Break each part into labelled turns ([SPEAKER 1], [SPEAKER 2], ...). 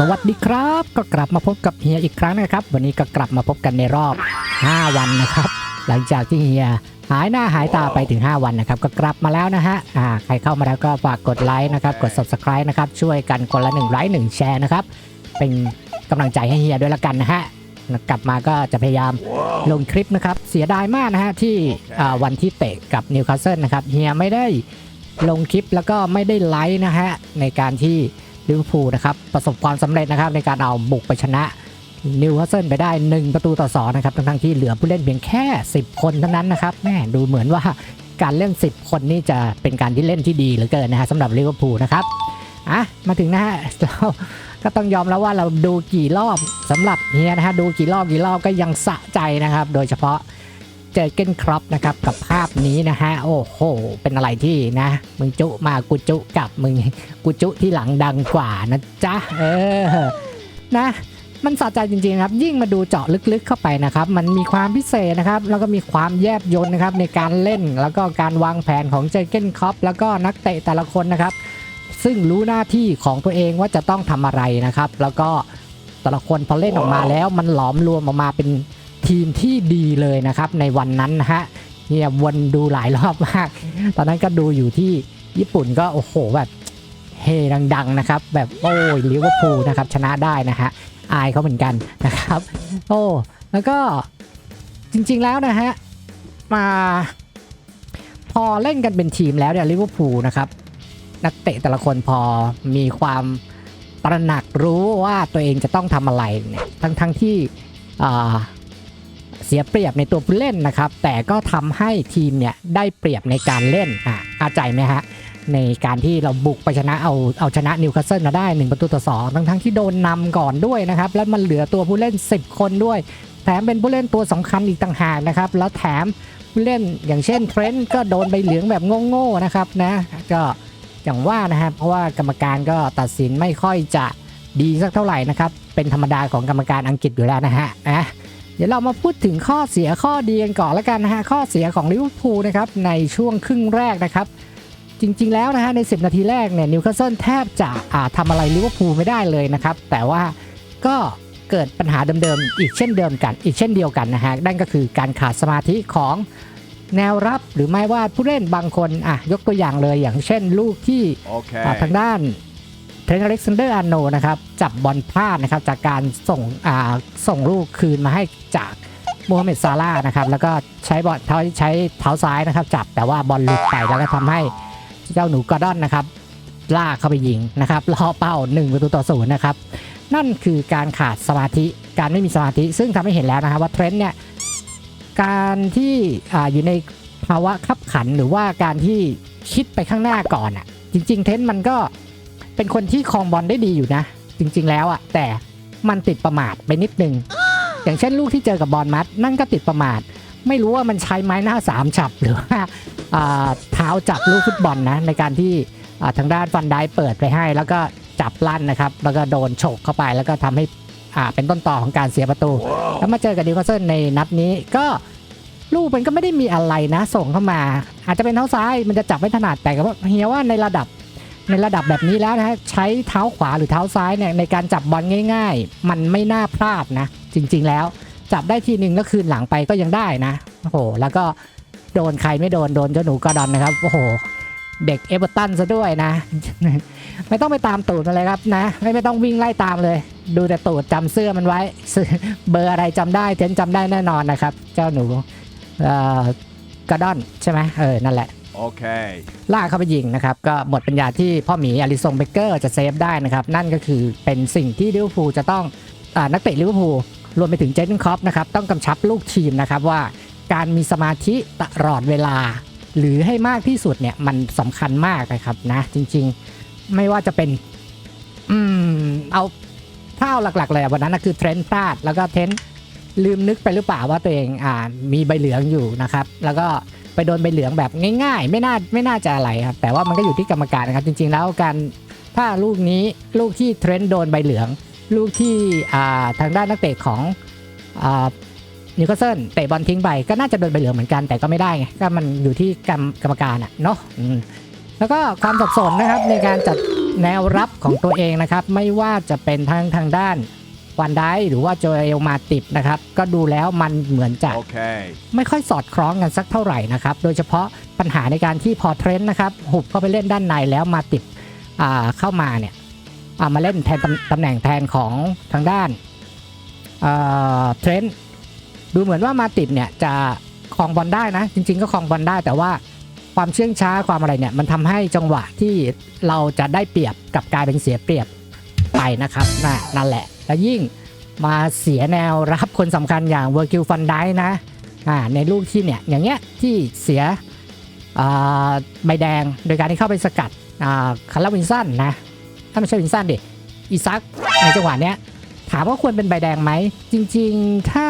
[SPEAKER 1] สวัสดีครับ ก็กลับมาพบกับเฮียอีกครั้งนะครับ วันนี้ก็กลับมาพบกันในรอบ 5 วันนะครับ หลังจากที่เฮียหายหน้าหายตาไปถึง 5 วันนะครับก็กลับมาแล้วนะฮะอ่าใครเข้ามาแล้วก็ฝากกดไลค์นะครับกด subscribe นะครับช่วยกันคนละ1ไลค์1แชร์นะครับเป็นกำลังใจให้เฮียด้วยละกันนะฮะกลับมาก็จะพยายามลงคลิปนะครับเสียดายมากนะฮะที่วันที่เตะกับนิวคาสเซิลนะครับเฮียไม่ได้ลงคลิปแล้วก็ไม่ได้ไลค์นะฮะในการที่ ลิเวอร์พูลนะครับประสบความสำเร็จนะครับในการเอาบุกไปชนะนิวคาสเซิลไปได้ 1 ประตูต่อ2นะครับทั้งที่เหลือผู้เล่นเพียงแค่ 10 คนเท่านั้นนะครับแม่ดูเหมือนว่าการเล่น 10 คนนี่จะเป็นการที่เล่นที่ดีเหลือเกินนะฮะสำหรับลิเวอร์พูลนะครับอะมาถึงนะฮะเราก็ต้องยอมแล้วว่าเราดูกี่รอบสำหรับเฮียนะฮะดูกี่รอบกี่รอบก็ยังสะใจนะครับ โดยเฉพาะ เจอเกนครอปนะครับกับภาพนี้นะฮะ โอ้โห เป็นอะไรที่นะ มึงจุมากูจุกลับมึงกูจุที่หลังดังกว่านะจ๊ะ เออ นะมันสะใจจริงๆครับ ยิ่งมาดูเจาะลึกๆเข้าไปนะครับ มันมีความพิเศษนะครับ แล้วก็มีความแยบยลนะครับในการเล่น แล้วก็การวางแผนของเจอเกนครอปแล้วก็นักเตะแต่ละคนนะครับ ซึ่งรู้หน้าที่ของตัวเองว่าจะต้องทำอะไรนะครับ แล้วก็แต่ละคนพอเล่นออกมาแล้วมันหลอมรวมออกมาเป็น ทีมที่ดีเลยนะครับในวันนั้นนะฮะเนี่ยวนดูหลายรอบมาก ตอนนั้นก็ดูอยู่ที่ญี่ปุ่นก็โอ้โหแบบเฮดังๆนะครับ แบบโอ้ยลิเวอร์พูลนะครับชนะได้นะฮะอายเขาเหมือนกันนะครับ โอ้แล้วก็จริงๆแล้วนะฮะมาพอเล่นกันเป็นทีมแล้วเนี่ยลิเวอร์พูลนะครับนักเตะแต่ละคนพอมีความตระหนักรู้ว่าตัวเองจะต้องทำอะไรเนี่ยทั้งทั้งที่อ่า เสียเปรียบในตัวผู้เล่นนะครับ แต่ก็ทำให้ทีมเนี่ยได้เปรียบในการเล่นอะเข้าใจไหมฮะในการที่เราบุกไปชนะเอาเอาชนะนิวคาสเซิลมาได้ 1 ประตูต่อ2ทั้งทั้งที่โดนนำก่อนด้วยนะครับ แล้วมันเหลือตัวผู้เล่น 10 คนด้วย แถมเป็นผู้เล่นตัวสำคัญอีกต่างหากนะครับ แล้วแถมผู้เล่นอย่างเช่นเทรนต์ก็โดนใบเหลืองแบบโง่ๆนะครับนะก็อย่างว่านะครับเพราะว่ากรรมการก็ตัดสินไม่ค่อยจะดีสักเท่าไหร่นะครับเป็นธรรมดาของกรรมการอังกฤษอยู่แล้วนะฮะอะ เดี๋ยวเรามาพูดถึงข้อเสียข้อดีกันก่อนแล้วกันนะฮะข้อเสียของลิเวอร์พูลนะครับในช่วงครึ่งแรกนะครับ จริงๆแล้วนะฮะใน 10 นาทีแรกเนี่ยนิวคาสเซิลแทบจะอ่าทำอะไรลิเวอร์พูลไม่ได้เลยนะครับ แต่ว่าก็เกิดปัญหาเดิมๆอีกเช่นเดิมกัน อีกเช่นเดียวกันนะฮะนั่นก็คือการขาดสมาธิของแนวรับหรือไม่ว่าผู้เล่นบางคนอะยกตัวอย่างเลยอย่างเช่นลูกที่
[SPEAKER 2] Okay.
[SPEAKER 1] อ่าทางด้าน เทรนอเล็กซานเดอร์อาโนนะครับจับบอลพลาดนะครับจากการส่งอ่าส่งลูกคืนมาให้จากโมฮัมเหม็ดซาร่าห์นะครับแล้วก็ใช้บอลเท้าใช้เท้าซ้ายนะครับ จับแต่ว่าบอลหลุดไปแล้วก็ทำให้เจ้าหนูกอร์ดอนนะครับลากเข้าไปยิงนะครับล่อเป้า1ประตูต่อศูนย์นะครับนั่นคือการขาดสมาธิการไม่มีสมาธิ ซึ่งทำให้เห็นแล้วนะครับว่าเทรนต์เนี่ยการที่ออยู่ในภาวะขับขันหรือว่าการที่คิดไปข้างหน้าก่อนอะจริง ๆ เทรนต์มันก็ เป็นคนที่ครองบอลได้ดีอยู่นะ จริง ๆ แล้วอะแต่มันติดประมาทไปนิดนึง อย่างเช่นลูกที่เจอกับบอลมัด นั่นก็ติดประมาท ไม่รู้ว่ามันใช้ไม้หน้าสามจับหรือว่าอ่าเท้าจับลูกฟุตบอลนะในการที่อ่าทางด้านฟันไดเปิดไปให้ แล้วก็จับลั่นนะครับ แล้วก็โดนฉกเข้าไปแล้วก็ทำให้อ่าเป็นต้นต่อของการเสียประตู แล้วมาเจอกับดิวคาสเซิลในนัดนี้ก็ลูกมันก็ไม่ได้มีอะไรนะ ส่งเข้ามา อาจจะเป็นเท้าซ้ายมันจะจับไม่ถนัดแต่ก็เฮียว่าในระดับ ในระดับแบบนี้แล้วนะฮะใช้เท้าขวาหรือเท้าซ้ายเนี่ยในการจับบอลง่าย ๆ มันไม่น่าพลาดนะ จริง ๆ แล้ว จับได้ทีหนึ่งแล้วคืนหลังไปก็ยังได้นะโอ้โหแล้วก็โดนใครไม่โดนโดนเจ้าหนูกระดอนนะครับโอ้โหเด็กเอเวอร์ตันซะด้วยนะ ไม่ต้องไปตามตูดมันเลยครับนะ ไม่ไม่ต้องวิ่งไล่ตามเลย ดูแต่ตูดจำเสื้อมันไว้ เบอร์อะไรจำได้เทนจำได้แน่นอนนะครับ เจ้าหนูเอ่อกระดอนใช่ไหมเออนั่นแหละ
[SPEAKER 2] Okay.
[SPEAKER 1] ลาเข้าไปยิงนะครับ ก็หมดปัญญาที่พ่อหมีอลิซงเบเกอร์จะเซฟได้นะครับ นั่นก็คือเป็นสิ่งที่ลิเวอร์พูลจะต้องอนักเตะลิเวอร์พูลรวมไปถึงเจนคอปนะครับต้องกำชับลูกทีมนะครับว่าการมีสมาธิตลอดเวลา หรือให้มากที่สุดเนี่ยมันสำคัญมากนะครับนะจริงๆไม่ว่าจะเป็นอืมเอาเท่าหลักๆเลยวันนั้นนะคือเทรนต์พลาดแล้วก็เทรนต์ลืมนึกไปหรือเปล่าว่าตัวเองอ่ามีใบเหลืองอยู่นะครับ แล้วก็ ไปโดนใบเหลืองแบบง่ายๆ ไม่น่าไม่น่าจะอะไรครับ แต่ว่ามันก็อยู่ที่กรรมการนะครับ จริงๆแล้วการถ้าลูกนี้ลูกที่เทรนต์โดนใบเหลือง ลูกที่ทางด้านนักเตะของนิวคาสเซิลเตะบอลทิ้งไปก็น่าจะโดนใบเหลืองเหมือนกันแต่ก็ไม่ได้ไงก็มันอยู่ที่กรรมกรรมการอะเนาะแล้วก็ความสับสนนะครับในการจัดแนวรับของตัวเองนะครับ ไม่ว่าจะเป็นทางทางด้าน วันไดหรือว่าโจเอลมาติบนะครับ ก็ดูแล้วมันเหมือนจะ
[SPEAKER 2] Okay.
[SPEAKER 1] ไม่ค่อยสอดคล้องกันสักเท่าไหร่นะครับ โดยเฉพาะปัญหาในการที่พอเทรนต์นะครับ หุบเข้าไปเล่นด้านในแล้วมาติดอ่าเข้ามาเนี่ยอ่ามาเล่นแทนตำตำแหน่งแทนของทางด้านอ่าเทรนต์ดูเหมือนว่ามาติดเนี่ยจะครองบอลได้นะ จริง ๆ ก็ครองบอลได้แต่ว่าความเชื่องช้าความอะไรเนี่ยมันทำให้จังหวะที่เราจะได้เปรียบกลับกลายเป็นเสียเปรียบไปนะครับนะนั่นแหละ แล้วยิ่งมาเสียแนวรับคนสำคัญอย่างเวอร์กิลฟันไดนะอ่าในลูกที่เนี่ยอย่างเงี้ยที่เสียใบแดงโดยการที่เข้าไปสกัดคาร์ลวินสันนะ ถ้าไม่ใช่วินสันดิอีซักในจังหวะเนี้ยถามว่าควรเป็นใบแดงไหม จริงๆ ถ้า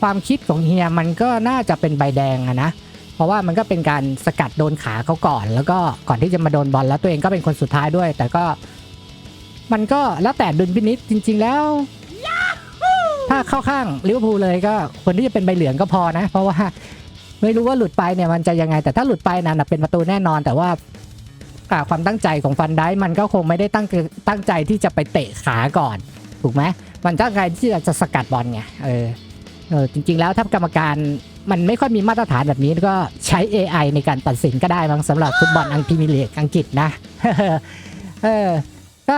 [SPEAKER 1] ความคิดของเฮียมันก็น่าจะเป็นใบแดงอะนะ เพราะว่ามันก็เป็นการสกัดโดนขาเขาก่อน แล้วก็ก่อนที่จะมาโดนบอลแล้วตัวเองก็เป็นคนสุดท้ายด้วย แต่ก็ มันก็แล้วแต่ดุลพินิษจริง ๆ แล้ว ถ้าเข้าข้างลิเวอร์พูลเลยก็คนที่จะเป็นใบเหลืองก็พอนะ เพราะว่าไม่รู้ว่าหลุดไปเนี่ยมันจะยังไง แต่ถ้าหลุดไปนั้นนะเป็นประตูแน่นอน แต่ว่าอ่าความตั้งใจของฟันได้มันก็คงไม่ได้ตั้งตั้งใจที่จะไปเตะขาก่อน ถูกไหมมันตั้งใจที่จะสกัดบอลไงเออเออจริง ๆ แล้วถ้ากรรมการมันไม่ค่อยมีมาตรฐานแบบนี้ก็ใช้ AI ในการตัดสินก็ได้มั้งสำหรับฟุตบอลอังกฤษลีกอังกฤษนะเออก็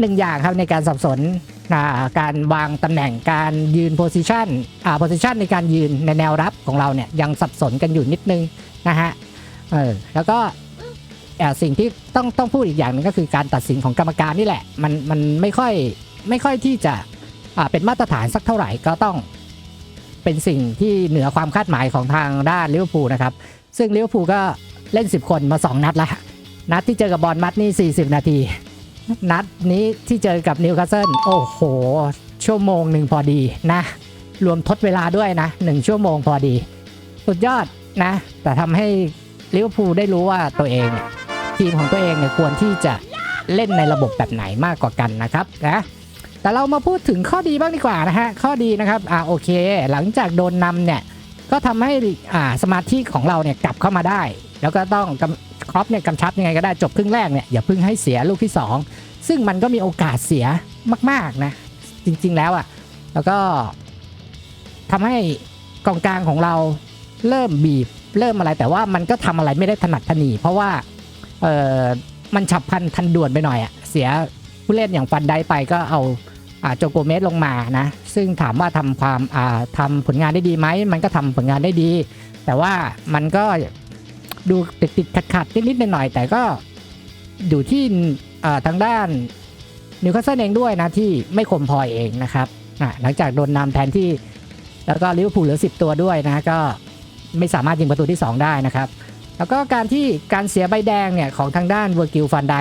[SPEAKER 1] หนึ่งอย่างครับในการสับสนการวางตำแหน่งการยืนโพซิชันอ่าโพซิชันในการยืนในแนวรับของเราเนี่ยยังสับสนกันอยู่นิดนึงนะฮะเออแล้วก็สิ่งที่ต้องต้องพูดอีกอย่างหนึงก็คือการตัดสินของกรรมการนี่แหละ มันมันไม่ค่อยไม่ค่อยที่จะเป็นมาตรฐานสักเท่าไหร่ก็ต้องเป็นสิ่งที่เหนือความคาดหมายของทางด้านลิเวอร์พูลนะครับ ซึ่งลิเวอร์พูลก็เล่น 10 คนมา 2 นัดละนัดที่เจอกับบอลมัดนี่ 40 นาที นัดนี้ที่เจอกับนิวคาสเซิลโอ้โห ชั่วโมงหนึ่งพอดีนะ รวมทดเวลาด้วยนะหนึ่งชั่วโมงพอดี สุดยอดนะ แต่ทำให้ลิเวอร์พูลได้รู้ว่าตัวเองเนี่ยทีมของตัวเองเนี่ยควรที่จะเล่นในระบบแบบไหนมากกว่ากันนะครับนะแต่เรามาพูดถึงข้อดีบ้างดีกว่านะฮะ ข้อดีนะครับ อ่าโอเค หลังจากโดนนำเนี่ย ก็ทำให้อ่าสมาธิของเราเนี่ยกลับเข้ามาได้ แล้วก็ต้องครอปเนี่ยกำชับยังไงก็ได้จบครึ่งแรกเนี่ยอย่าพิ่งให้เสียลูกที่ 2 ซึ่งมันก็มีโอกาสเสียมากๆนะ จริงๆแล้วอะ่ะ แล้วก็ทำให้กองกลางของเราเริ่มบีบเริ่มอะไรแต่ว่ามันก็ทำอะไรไม่ได้ถนัดถนีเพราะว่าเออมันฉับพลันทันด่วนไปหน่อยอะ่ะเสียผู้เล่นอย่างฟันได้ไปก็เอาอ่าโจโกเมสลงมานะ ซึ่งถามว่าทำความทำผลงานได้ดีไหม มันก็ทำผลงานได้ดี แต่ว่ามันก็ดูติดติดขัดขัดๆนิดหน่อยแต่ก็อยู่ที่ทางด้านนิวคาสเซิลเองด้วยนะที่ไม่คมพอเองนะครับหลังจากโดนนำแทนที่ แล้วก็ลิเวอร์พูลเหลือ 10 ตัวด้วยนะก็ไม่สามารถยิงประตูที่ 2 ได้นะครับ แล้วก็การที่การเสียใบแดงเนี่ยของทางด้านเวอร์กิลฟันได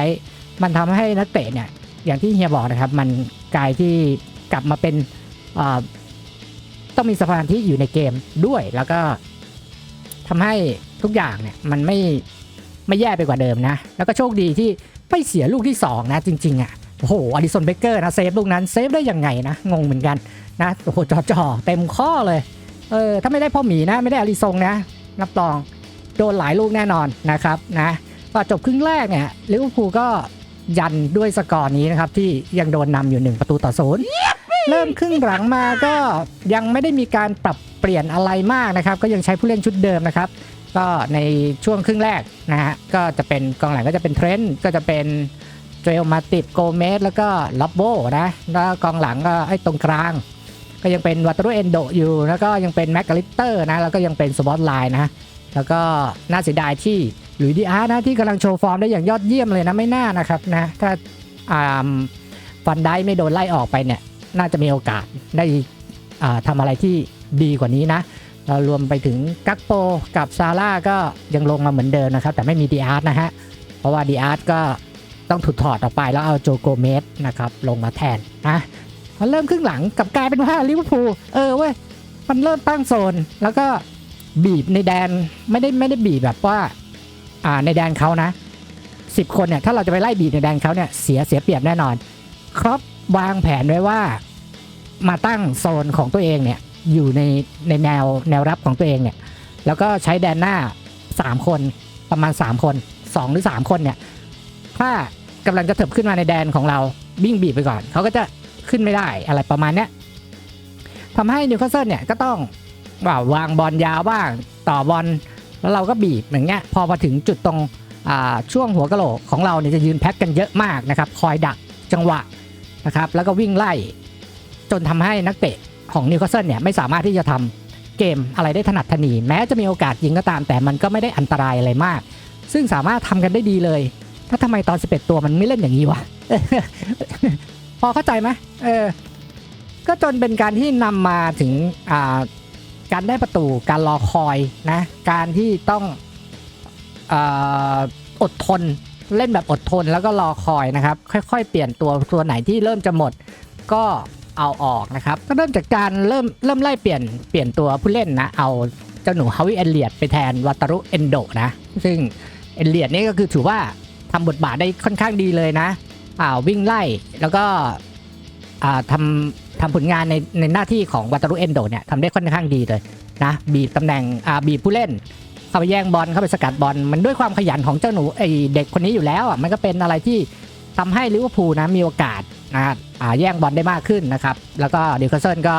[SPEAKER 1] มันทำให้นักเตะเนี่ยอย่างที่เฮียบอกนะครับ มันกลายที่กลับมาเป็น ต้องมีสมาธิอยู่ในเกมด้วยแล้วก็ทำให้ทุกอย่างเนี่ยมันไม่ไม่แย่ไปกว่าเดิมนะ แล้วก็โชคดีที่ไม่เสียลูกที่ 2 นะ จริง ๆ อะโอ้โหอดิสันเบเกอร์นะเซฟลูกนั้นเซฟได้ยังไงนะ งงเหมือนกันนะโอ้โหจ่อจอเต็มข้อเลยเออถ้าไม่ได้พ่อหมีนะ ไม่ได้อาริซงนะรับรองโดนหลายลูกแน่นอนนะครับนะก็จบครึ่งแรกเนี่ยลิเวอร์พูลก็ยันด้วยสกอร์นี้นะครับที่ยังโดนนำอยู่ 1 ประตูต่อศูนย์ เริ่มครึ่งหลังมาก็ยังไม่ได้มีการปรับเปลี่ยนอะไรมากนะครับ ก็ยังใช้ผู้เล่นชุดเดิมนะครับ ก็ในช่วงครึ่งแรกนะฮะก็จะเป็นกองหลังก็จะเป็นเทรนต์ก็จะเป็นเจลมาติบโกเมสแล้วก็ล็อบโบนะแล้วกองหลังก็ไอ้ตรงกลาง ก็ยังเป็นวัตโรเอนโดอยู่แล้วก็ยังเป็นแม็กกาลิสเตอร์นะแล้วก็ยังเป็นสปอตไลน์นะแล้วก็น่าเสียดายที่หลุยดีอาร์นะที่กำลังโชว์ฟอร์มได้อย่างยอดเยี่ยมเลยนะไม่น่านะครับนะถ้าอ่าฟันได้ไม่โดนไล่ออกไปเนี่ย น่าจะมีโอกาสได้ทำอะไรที่ดีกว่านี้นะเรารวมไปถึงกักโปกับซาร่าก็ยังลงมาเหมือนเดิมนะครับ แต่ไม่มีดีอาร์ตนะฮะ เพราะว่าดีอาร์ตก็ต้องถูกถอดออกไปแล้วเอาโจโกเมสนะครับลงมาแทนนะพอเริ่มครึ่งหลังกับกลายเป็นว่าลิเวอร์พูลเออเว้ยมันเริ่มตั้งโซน แล้วก็บีบในแดนไม่ได้ไม่ได้บีบแบบว่าอ่าในแดนเขานะสิบคนเนี่ยถ้าเราจะไปไล่บีบในแดนเขาเนี่ยเสียเสียเปรียบแน่นอน ครอป วางแผนไว้ว่ามาตั้งโซนของตัวเองเนี่ยอยู่ในในแนวแนวรับของตัวเองเนี่ยแล้วก็ใช้แดนหน้า 3 คนประมาณ 3 คน 2 หรือ 3 คนเนี่ยถ้ากำลังจะเถิบขึ้นมาในแดนของเราวิ่งบีบไปก่อน เขาก็จะขึ้นไม่ได้อะไรประมาณเนี้ยทำให้นิวคาสเซิลเนี่ยก็ต้องว่าวางบอลยาวบ้างต่อบอลแล้วเราก็บีบอย่างเงี้ยพอมาถึงจุดตรงช่วงหัวกะโหลกของเราเนี่ยจะยืนแพ็กกันเยอะมากนะครับ คอยดักจังหวะ นะครับแล้วก็วิ่งไล่จนทำให้นักเตะของนิวคาสเซิลเนี่ยไม่สามารถที่จะทำเกมอะไรได้ถนัดถนีแม้จะมีโอกาสยิงก็ตาม แต่มันก็ไม่ได้อันตรายอะไรมาก ซึ่งสามารถทำกันได้ดีเลยถ้าทำไมตอน 11 ตัวมันไม่เล่นอย่างนี้วะพอเข้าใจไหมเออก็จนเป็นการที่นำมาถึงการได้ประตูการรอคอยนะการที่ต้องออดทน เล่นแบบอดทนแล้วก็รอคอยนะครับ ค่อยๆ เปลี่ยนตัวตัวไหนที่เริ่มจะหมด ก็เอาออกนะครับ ก็เริ่มจากการเริ่มเริ่มไล่เปลี่ยนเปลี่ยนตัวผู้เล่นนะ เอาเจ้าหนูฮาวิเอเลียดไปแทนวัตารุเอนโดนะ ซึ่งเอเลียดนี่ก็คือถือว่าทำบทบาทได้ค่อนข้างดีเลยนะอ่าวิ่งไล่แล้วก็อ่าทำทำผลงานในในหน้าที่ของวัตารุเอนโดเนี่ยทำได้ค่อนข้างดีเลยนะบีบตำแหน่งอ่าบีบผู้เล่น เข้าไปแย่งบอลเข้าไปสกัดบอลมันด้วยความขยันของเจ้าหนูไอเด็กคนนี้อยู่แล้วอะมันก็เป็นอะไรที่ทำให้ลิเวอร์พูลนะมีโอกาสนะอ่าแย่งบอลได้มากขึ้นนะครับ แล้วก็ดิวคาสเซิลก็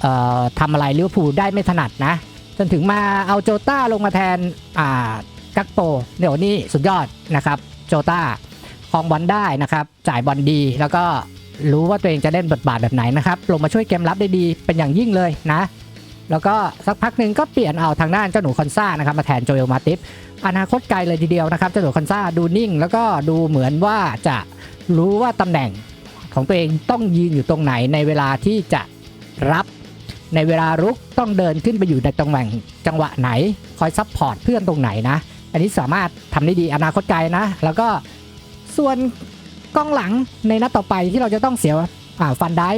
[SPEAKER 1] เอ่อทำอะไรลิเวอร์พูลได้ไม่ถนัดนะ จนถึงมาเอาโจต้าลงมาแทนอ่ากักโปเดี๋ยวนี้สุดยอดนะครับโจต้าครองบอลได้นะครับ จ่ายบอลดี แล้วก็รู้ว่าตัวเองจะเล่นบทบาทแบบไหนนะครับ ลงมาช่วยเกมรับได้ดีเป็นอย่างยิ่งเลยนะ แล้วก็สักพักหนึ่งก็เปลี่ยนเอาทางด้านเจ้าหนูคอนซ่านะครับมาแทนโจเอลมาติฟอนาคตไกลเลยทีเดียวนะครับเจ้าหนูคอนซ่าดูนิ่ง แล้วก็ดูเหมือนว่าจะรู้ว่าตำแหน่งของตัวเองต้องยืนอยู่ตรงไหนในเวลาที่จะรับในเวลารุกต้องเดินขึ้นไปอยู่ในตำแหน่งจังหวะไหน คอยซับพอร์ตเพื่อนตรงไหนนะ อันนี้สามารถทำได้ดีอนาคตไกลนะ แล้วก็ส่วนกล้องหลังในนัดต่อไปที่เราจะต้องเสียฟันได้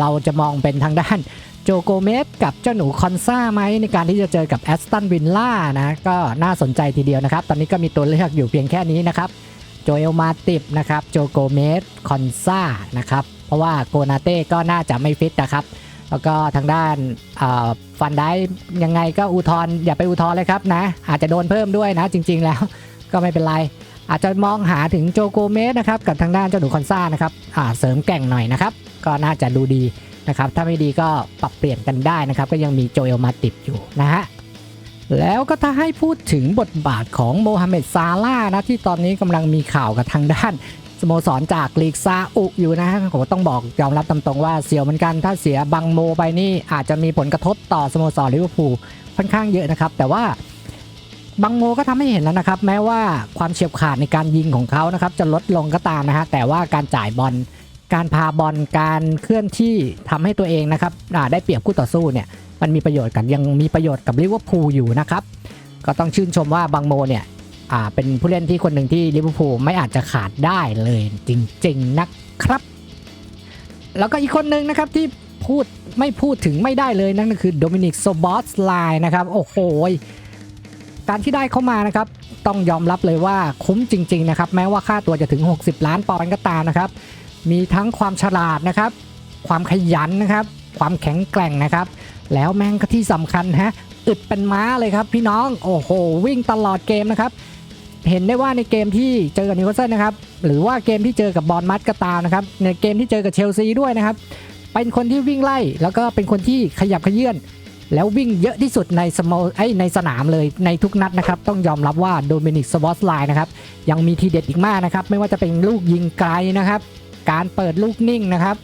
[SPEAKER 1] เราจะมองเป็นทางด้าน โจโกเมสกับเจ้าหนูคอนซ่าไหมในการที่จะเจอกับแอสตันวินล่านะก็น่าสนใจทีเดียวนะครับ ตอนนี้ก็มีตัวเลือกอยู่เพียงแค่นี้นะครับโจเอลมาติบนะครับโจโกเมสคอนซ่านะครับเพราะว่าโกนาเต้ก็น่าจะไม่ฟิตนะครับแล้วก็ทางด้านฟันได้ยังไงก็อุทธรอย่าไปอุทธรเลยครับนะ อาจจะโดนเพิ่มด้วยนะจริง ๆ แล้วก็ไม่เป็นไร อาจจะมองหาถึงโจโกเมสนะครับกับทางด้านเจ้าหนูคอนซ่านะครับอ่าเสริมแก่งหน่อยนะครับ ก็น่าจะดูดี นะครับ ถ้าไม่ดีก็ปรับเปลี่ยนกันได้นะครับ ก็ยังมีโจเอลมาติดอยู่นะฮะแล้วก็ถ้าให้พูดถึงบทบาทของโมฮัมเหม็ดซาลานะที่ตอนนี้กำลังมีข่าวกับทางด้านสโมสรจากลีกซาอุอยู่นะฮะผมต้องบอกยอมรับตามตรงว่าเสียวเหมือนกันถ้าเสียบังโมไปนี่อาจจะมีผลกระทบต่อสโมสรลิเวอร์พูลค่อนข้างเยอะนะครับ แต่ว่าบังโมก็ทำให้เห็นแล้วนะครับ แม้ว่าความเฉียบขาดในการยิงของเขานะครับ จะลดลงก็ตามนะฮะแต่ว่าการจ่ายบอล การพาบอลการเคลื่อนที่ทำให้ตัวเองนะครับได้เปรียบคู่ต่อสู้เนี่ยมันมีประโยชน์กันยังมีประโยชน์กับลิเวอร์พูลอยู่นะครับก็ต้องชื่นชมว่าบังโมเนี่ยเป็นผู้เล่นที่คนหนึ่งที่ลิเวอร์พูลไม่อาจจะขาดได้เลยจริงๆนะครับ แล้วก็อีกคนหนึ่งนะครับที่พูดไม่พูดถึงไม่ได้เลยนั่นก็คือโดมินิกโซบอสไลน์นะครับโอ้โหการที่ได้เข้ามานะครับต้องยอมรับเลยว่าคุ้มจริง ๆ นะครับ แม้ว่าค่าตัวจะถึง 60 ล้านปอนด์ก็ตามนะครับ มีทั้งความฉลาดนะครับ ความขยันนะครับ ความแข็งแกร่งนะครับ แล้วแม่งก็ที่สำคัญฮะอึดเป็นม้าเลยครับพี่น้องโอ้โหวิ่งตลอดเกมนะครับ เห็นได้ว่าในเกมที่เจอกับนิวคาสเซิลนะครับหรือว่าเกมที่เจอกับบอลมัดก็ตามนะครับในเกมที่เจอกับเชลซีด้วยนะครับเป็นคนที่วิ่งไล่แล้วก็เป็นคนที่ขยับขยื่นแล้ววิ่งเยอะที่สุดในสโมไอในสนามเลยในทุกนัดนะครับ ต้องยอมรับว่าโดมินิกสวอสไลน์นะครับ ยังมีทีเด็ดอีกมากนะครับ ไม่ว่าจะเป็นลูกยิงไกลนะครับ การเปิดลูกนิ่งนะครับ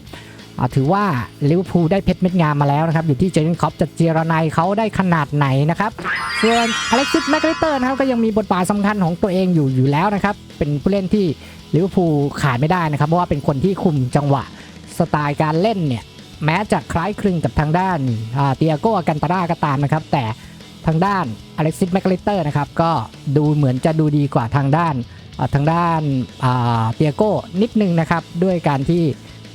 [SPEAKER 1] ถือว่าลิเวอร์พูลได้เพชรเม็ดงามมาแล้วนะครับ อยู่ที่เจนค็อปจะเจรนายเขาได้ขนาดไหนนะครับ ส่วนอเล็กซิสแมกลิเตอร์นะครับก็ยังมีบทบาทสำคัญของตัวเองอยู่อยู่แล้วนะครับ เป็นผู้เล่นที่ลิเวอร์พูลขาดไม่ได้นะครับ เพราะว่าเป็นคนที่คุมจังหวะสไตล์การเล่นเนี่ย แม้จะคล้ายคลึงกับทางด้านเตียโกอากันตาร่าก็ตามนะครับ แต่ทางด้านอเล็กซิสแมกลิเตอร์นะครับก็ดูเหมือนจะดูดีกว่าทางด้าน ทางด้านเตียโก้นิดนึงนะครับ ด้วยการที่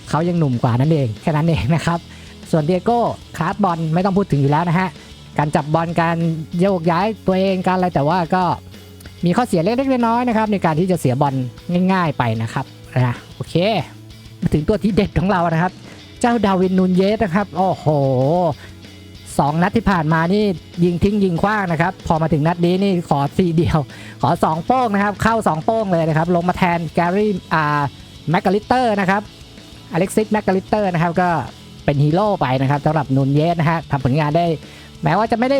[SPEAKER 1] เขายังหนุ่มกว่านั่นเองแค่นั้นเองนะครับ ส่วนเตียโก้คลาสบอลไม่ต้องพูดถึงอยู่แล้วนะฮะการจับบอลการโยกย้ายตัวเองการอะไรแต่ว่าก็มีข้อเสียเล็กๆน้อยๆนะครับ ในการที่จะเสียบอลง่าย ๆไปนะครับนะโอเค มาถึงตัวที่เด็ดของเรานะครับ เจ้าดาวินนูนเยสนะครับ โอ้โห สองนัดที่ผ่านมานี่ยิงทิ้งยิงคว้างนะครับ พอมาถึงนัดนี้นี่ขอทีเดียว ขอ 2 โป้งนะครับ เข้า 2 โป้งเลยนะครับ ลงมาแทนแกรี่อ่าแมกกาลิเตอร์นะครับอเล็กซิสแมกกาลิเตอร์นะครับก็เป็นฮีโร่ไปนะครับสำหรับนูนเยสนะฮะทำผลงานได้ แม้ว่าจะไม่ได้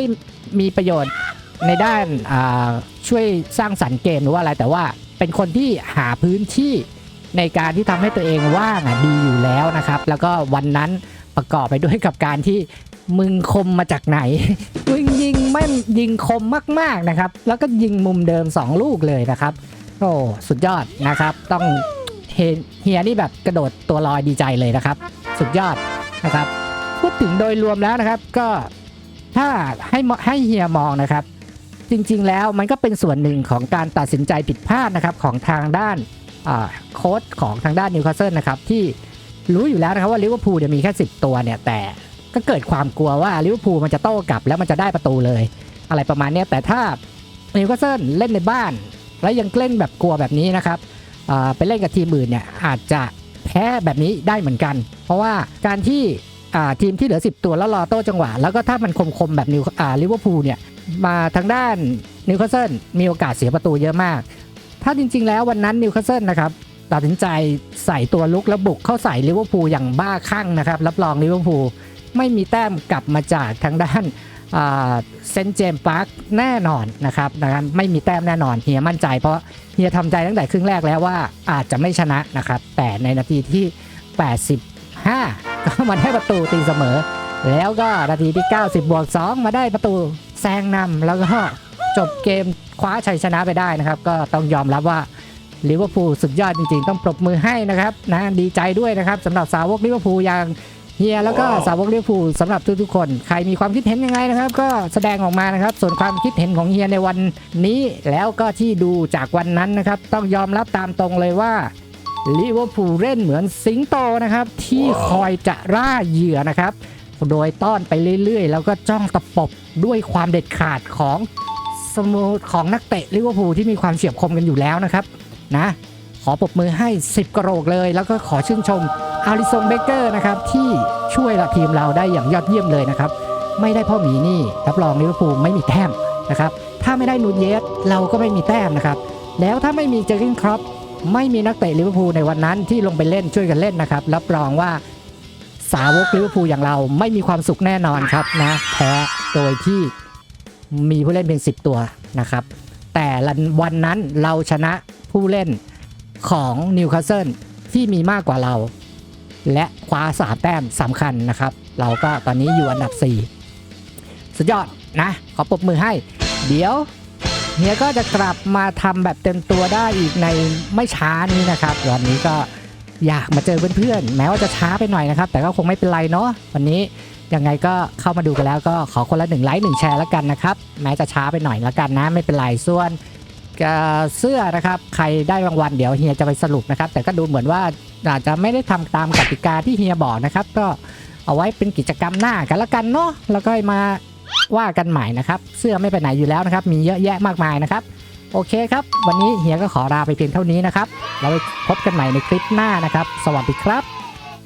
[SPEAKER 1] มีประโยชน์ในด้านอ่าช่วยสร้างสรรค์เกมหรือว่าอะไรแต่ว่าเป็นคนที่หาพื้นที่ในการที่ทำให้ตัวเองว่างอะดีอยู่แล้วนะครับ แล้วก็วันนั้น ประกอบไปด้วยกับการที่มึงคมมาจากไหน มึงยิงแม่นยิงคมมากๆนะครับ แล้วก็ยิงมุมเดิม 2 ลูกเลยนะครับ โอ้สุดยอดนะครับ ต้องเฮเฮียนี่แบบกระโดดตัวลอยดีใจเลยนะครับ สุดยอดนะครับ พูดถึงโดยรวมแล้วนะครับ ก็ถ้าให้ให้เฮียมองนะครับ จริงๆแล้วมันก็เป็นส่วนหนึ่งของการตัดสินใจผิดพลาดนะครับของทางด้านโค้ชของทางด้านนิวคาสเซิลนะครับที่ รู้อยู่แล้วนะครับว่าลิเวอร์พูลเนี่ยมีแค่ 10 ตัวเนี่ยแต่ก็เกิดความกลัวว่าลิเวอร์พูลมันจะโต้กลับแล้วมันจะได้ประตูเลย อะไรประมาณนี้แต่ถ้านิวคาสเซิลเล่นในบ้าน แล้วยังเล่นแบบกลัวแบบนี้นะครับไปเล่นกับทีมอื่นเนี่ยอาจจะแพ้แบบนี้ได้เหมือนกัน เพราะว่าการที่ทีมที่เหลือ 10 ตัวแล้วรอโต้จังหวะ แล้วก็ถ้ามันคมๆแบบนิวลิเวอร์พูลเนี่ยมาทางด้านนิวคาสเซิลมีโอกาสเสียประตูเยอะมาก ถ้าจริง ๆ แล้ววันนั้นนิวคาสเซิลนะครับ ตัดสินใจใส่ตัวลุกแล้วบุกเข้าใส่ลิเวอร์พูลอย่างบ้าคลั่งนะครับ รับรองลิเวอร์พูลไม่มีแต้มกลับมาจากทางด้านเซนเจมพาร์คแน่นอนนะครับนะครับไม่มีแต้มแน่นอนเฮียมั่นใจเพราะเฮียทำใจตั้งแต่ครึ่งแรกแล้วว่าอาจจะไม่ชนะนะครับ แต่ในนาทีที่ 85 ก็มาได้ประตูตีเสมอ แล้วก็นาทีที่ 90 บวก 2 มาได้ประตูแซงนำแล้วก็จบเกมคว้าชัยชนะไปได้นะครับ ก็ต้องยอมรับว่า ลิเวอร์พูลสุดยอดจริงๆ ต้องปรบมือให้นะครับนะดีใจด้วยนะครับสำหรับสาวกลิเวอร์พูลอย่างเฮียแล้วก็สาวกลิเวอร์พูลสำหรับทุกๆคน ใครมีความคิดเห็นยังไงนะครับ ก็แสดงออกมานะครับ ส่วนความคิดเห็นของเฮียในวันนี้ แล้วก็ที่ดูจากวันนั้นนะครับ ต้องยอมรับตามตรงเลยว่าลิเวอร์พูลเล่นเหมือนสิงโตนะครับ ที่คอยจะร่าเหยื่อนะครับ โดยต้อนไปเรื่อยๆ แล้วก็จ้องตะปบด้วยความเด็ดขาดของสโมของนักเตะลิเวอร์พูลที่มีความเฉียบคมกันอยู่แล้วนะครับ นะ ขอปรบมือให้ 10 กระโหลกเลย แล้วก็ขอชื่นชมอาริซงเบเกอร์นะครับที่ช่วยทีมเราได้อย่างยอดเยี่ยมเลยนะครับ ไม่ได้พ่อหมีนี่รับรองลิเวอร์พูลไม่มีแต้มนะครับถ้าไม่ได้นูนเยสเราก็ไม่มีแต้มนะครับ แล้วถ้าไม่มีเจอร์เกนครอปไม่มีนักเตะลิเวอร์พูลในวันนั้นที่ลงไปเล่นช่วยกันเล่นนะครับ รับรองว่าสาวกลิเวอร์พูลอย่างเราไม่มีความสุขแน่นอนครับนะแพ้โดยที่มีผู้เล่นเพียง 10 ตัวนะครับ แต่วันนั้นเราชนะ ผู้เล่นของนิวคาสเซิลที่มีมากกว่าเรา และคว้าสามแต้มสำคัญนะครับ เราก็ตอนนี้อยู่อันดับ 4 สุดยอดนะ ขอปรบมือให้ เดี๋ยวเฮียก็จะกลับมาทำแบบเต็มตัวได้อีกในไม่ช้านี้นะครับวันนี้ก็อยากมาเจอเพื่อนๆ แม้ว่าจะช้าไปหน่อยนะครับ แต่ก็คงไม่เป็นไรเนาะวันนี้ยังไงก็เข้ามาดูกันแล้วก็ขอคนละหนึ่งไลค์หนึ่งแชร์แล้วกันนะครับ แม้จะช้าไปหน่อยแล้วกันนะ ไม่เป็นไรส่วน เสื้อนะครับ ใครได้รางวัลเดี๋ยวเฮียจะไปสรุปนะครับ แต่ก็ดูเหมือนว่าอาจจะไม่ได้ทำตามกติกาที่เฮียบอกนะครับ ก็เอาไว้เป็นกิจกรรมหน้ากันละกันเนาะแล้วก็มาว่ากันใหม่นะครับ เสื้อไม่ไปไหนอยู่แล้วนะครับ มีเยอะแยะมากมายนะครับ โอเคครับ วันนี้เฮียก็ขอลาไปเพียงเท่านี้นะครับเราพบกันใหม่ในคลิปหน้านะครับ สวัสดีครับ